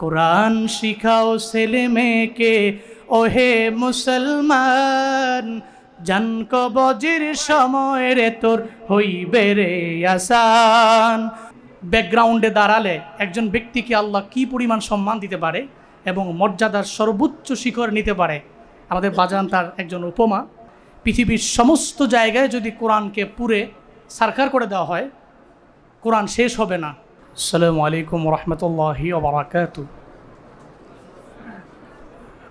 কোরআন শিখাও ছেলে মেয়েকে, ওহে মুসলমান, জান কবজের সময় রে তোর হইবে রে আসান। ব্যাকগ্রাউন্ডে দাঁড়ালে একজন ব্যক্তিকে আল্লাহ কি পরিমাণ সম্মান দিতে পারে এবং মর্যাদার সর্বোচ্চ শিখর নিতে পারে? আমাদের বাজান তার একজন উপমা। পৃথিবীর সমস্ত জায়গায় যদি কোরআনকে পুরে সারকার করে দেওয়া হয়, কোরআন শেষ হবে না। আসসালামু আলাইকুম রহমতুল্লাহি ওবরাকাতু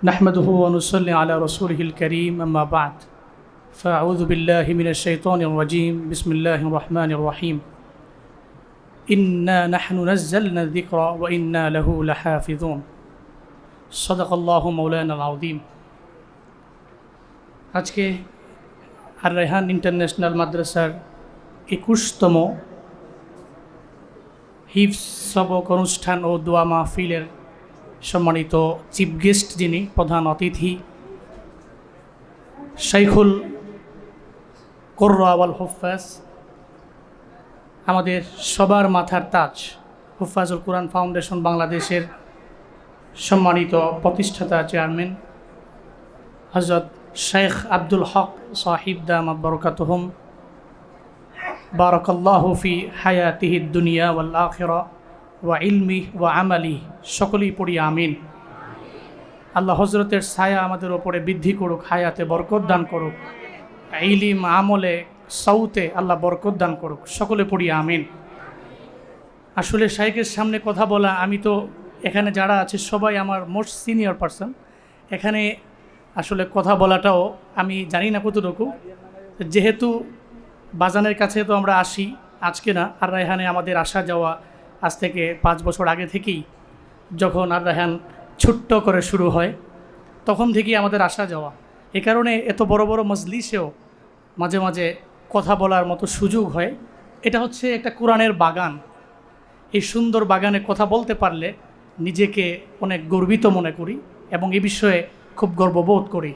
نحمده ونصلي على رسوله الكريم أما بعد فأعوذ بالله من الشيطان الرجيم بسم الله الرحمن الرحيم إنا نحن نزلنا الذكر وإنا له لحافظون صدق الله مولانا العظيم আজকে আর রেহান ইন্টারন্যাশনাল মাদ্রাসার একুশতম হিফস সবক অনুষ্ঠান ও দোয়া মাহফিলের সম্মানিত চিফ গেস্ট যিনি প্রধান অতিথি, শাইখুল কোর্রাওয়াল হুফাজ, আমাদের সবার মাথার তাজ হুফাজুল কোরআন ফাউন্ডেশন বাংলাদেশের সম্মানিত প্রতিষ্ঠাতা চেয়ারম্যান হজরত শেখ আব্দুল হক সাহিব দাম বরকাতহম। হায়াতিহি দুনিয়া ওয়াল আখিরা ওয়া ইলমি ওয়া আমালি। সকলেই পড়ি আমিন। আল্লাহ হজরতের ছায়া আমাদের ওপরে বৃদ্ধি করুক, হায়াতে বরকত দান করুক। ইলিম, আমলে সৌতে আল্লাহ বরকত দান করুক। সকলে পড়ি আমিন। আসলে শাইকের সামনে কথা বলা, আমি তো এখানে যারা আছে সবাই আমার মোস্ট সিনিয়র পারসন। এখানে আসলে কথা বলাটাও আমি জানি না কতটুকু। যেহেতু বাজানের কাছে তো আমরা আসি, আজকে না, আর রায়হানে আমাদের আসা যাওয়া আজ থেকে পাঁচ বছর আগে থেকেই যখন আর রায়হান ছোট্ট করে শুরু হয়, তখন থেকেই আমাদের আসা যাওয়া। এ কারণে এত বড় বড় মজলিসেও মাঝে মাঝে কথা বলার মতো সুযোগ হয়। এটা হচ্ছে একটা কোরআনের বাগান। এই সুন্দর বাগানে কথা বলতে পারলে নিজেকে অনেক গর্বিত মনে করি এবং এ বিষয়ে খুব গর্ববোধ করি।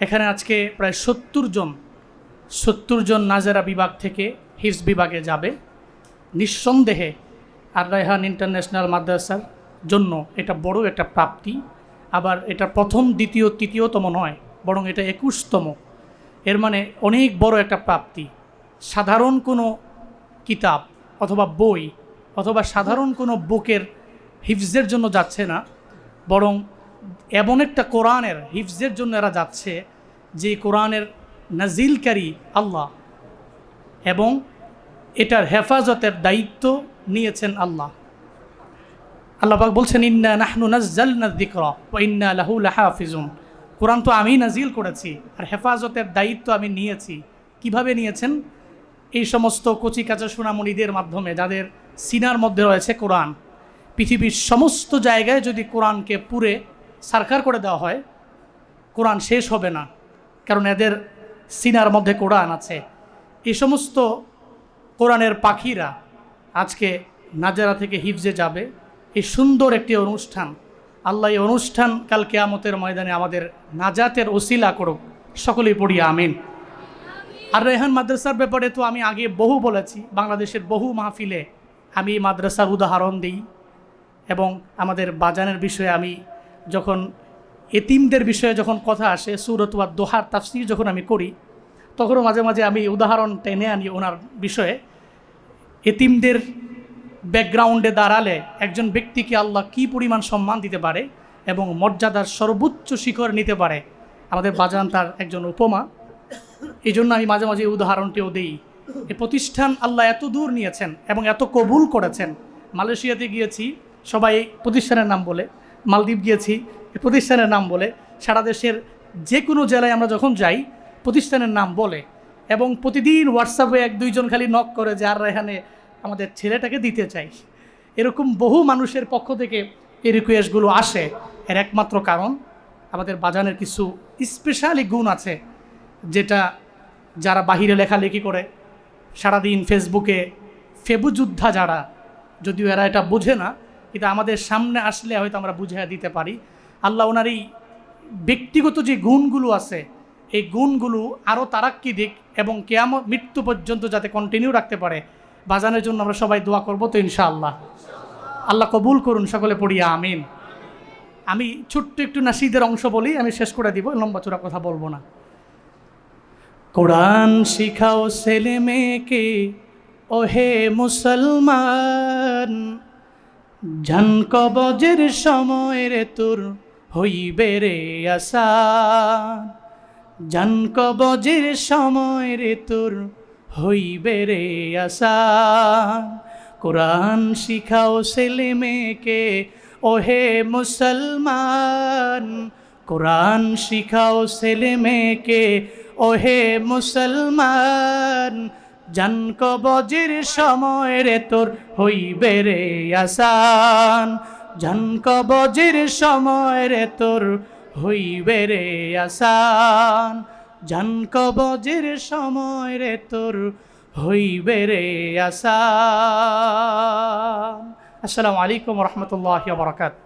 এখানে আজকে প্রায় সত্তর জন সত্তর জন নাজারা বিভাগ থেকে হিফস বিভাগে যাবে। নিঃসন্দেহে আর রায়হান ইন্টারন্যাশনাল মাদ্রাসার জন্য এটা বড় একটা প্রাপ্তি। আবার এটা প্রথম, দ্বিতীয়, তৃতীয়তম নয়, বরং এটা একুশতম। এর মানে অনেক বড় একটা প্রাপ্তি। সাধারণ কোনো কিতাব অথবা বই অথবা সাধারণ কোনো বুকের হিফজের জন্য যাচ্ছে না, বরং এমন একটা কোরআনের হিফজের জন্য এরা যাচ্ছে যে কোরআনের নাজিলকারী আল্লাহ এবং এটার হেফাজতের দায়িত্ব নিয়েছেন আল্লাহ। আল্লাহ পাক বলছেন, ইন্না নাহনু নাজ্জাল যিকরা ওয়া ইন্না লাহু লাহাফিজুন। কোরআন তো আমি নাজিল করেছি আর হেফাজতের দায়িত্ব আমি নিয়েছি। কীভাবে নিয়েছেন? এই সমস্ত কচি কাঁচা সোনামণিদের মাধ্যমে যাদের সিনার মধ্যে রয়েছে কোরআন। পৃথিবীর সমস্ত জায়গায় যদি কোরআনকে পুরে সারকার করে দেওয়া হয়, কোরআন শেষ হবে না। কারণ এদের সিনার মধ্যে কোরআন আছে। এই সমস্ত কোরআনের পাখিরা আজকে নাজারা থেকে হিফজে যাবে। এই সুন্দর একটি অনুষ্ঠান। আল্লাহ এই অনুষ্ঠান কাল কেয়ামতের ময়দানে আমাদের নাজাতের ওসিলা করুক। সকলেই পড়ি আমিন। আর রেহান মাদ্রাসার ব্যাপারে তো আমি আগে বহু বলেছি, বাংলাদেশের বহু মাহফিলে আমি মাদ্রাসার উদাহরণ দিই এবং আমাদের বাজানের বিষয়ে আমি যখন এতিমদের বিষয়ে যখন কথা আসে, সুরত বা দোহার তাফসির যখন আমি করি, তখনও মাঝে মাঝে আমি উদাহরণ টেনে আনি ওনার বিষয়ে। এতিমদের ব্যাকগ্রাউন্ডে দাঁড়ালে একজন ব্যক্তিকে আল্লাহ কি পরিমাণ সম্মান দিতে পারে এবং মর্যাদার সর্বোচ্চ শিখর নিতে পারে, আমাদের বাজান তার একজন উপমা। এই জন্য আমি মাঝে মাঝে উদাহরণটিও দিই। এ প্রতিষ্ঠান আল্লাহ এত দূর নিয়েছেন এবং এত কবুল করেছেন। মালয়েশিয়াতে গিয়েছি, সবাই প্রতিষ্ঠানের নাম বলে। মালদ্বীপ গিয়েছি প্রতিষ্ঠানের নাম বলে। সারা দেশের যে কোনো জেলায় আমরা যখন যাই, প্রতিষ্ঠানের নাম বলে। এবং প্রতিদিন হোয়াটসঅ্যাপে এক দুইজন খালি নক করে যে, আর এখানে আমাদের ছেলেটাকে দিতে চাই। এরকম বহু মানুষের পক্ষ থেকে এই রিকোয়েস্টগুলো আসে। এর একমাত্র কারণ, আমাদের বাজানের কিছু স্পেশালি গুণ আছে, যেটা যারা বাহিরে লেখালেখি করে, সারাদিন ফেসবুকে ফেবুযোদ্ধা যারা, যদিও এরা এটা বোঝে না, কিন্তু আমাদের সামনে আসলে হয়তো আমরা বুঝিয়ে দিতে পারি। আল্লাহ ওনার এই ব্যক্তিগত যে গুণগুলো আছে, এই গুণগুলো আরও তারাক্কি দিক এবং কেয়ামত, মৃত্যু পর্যন্ত যাতে কন্টিনিউ রাখতে পারে, বাজানের জন্য আমরা সবাই দোয়া করব তো ইনশাআল্লাহ। আল্লাহ কবুল করুন, সকলে পড়িয়া আমিন। আমি ছোট্ট একটু নাসিদের অংশ বলি, আমি শেষ করে দিব, লম্বা চূড়া কথা বলব না। কোরআন শিখাও ছেলে মেয়েকে, ওহে মুসলমান, জান কবজের সময় রে তোর হইবে রে আসান জান কবজের সময় রে তোর হইবে রে আসান কোরআন শিখাও ছেলে মেয়েকে ওহে মুসলমান। কোরআন শিখাও ছেলে মেয়েকে ওহে মুসলমান। জান কবজের সময় রে তোর হইবে রে আসান জান বজির সময় রে তোর হইবে রে আসান। জান বজির সময় রে তোর হইবে রে আসান। আসসালামু আলাইকুম রহমতুল্লাহ বরকাত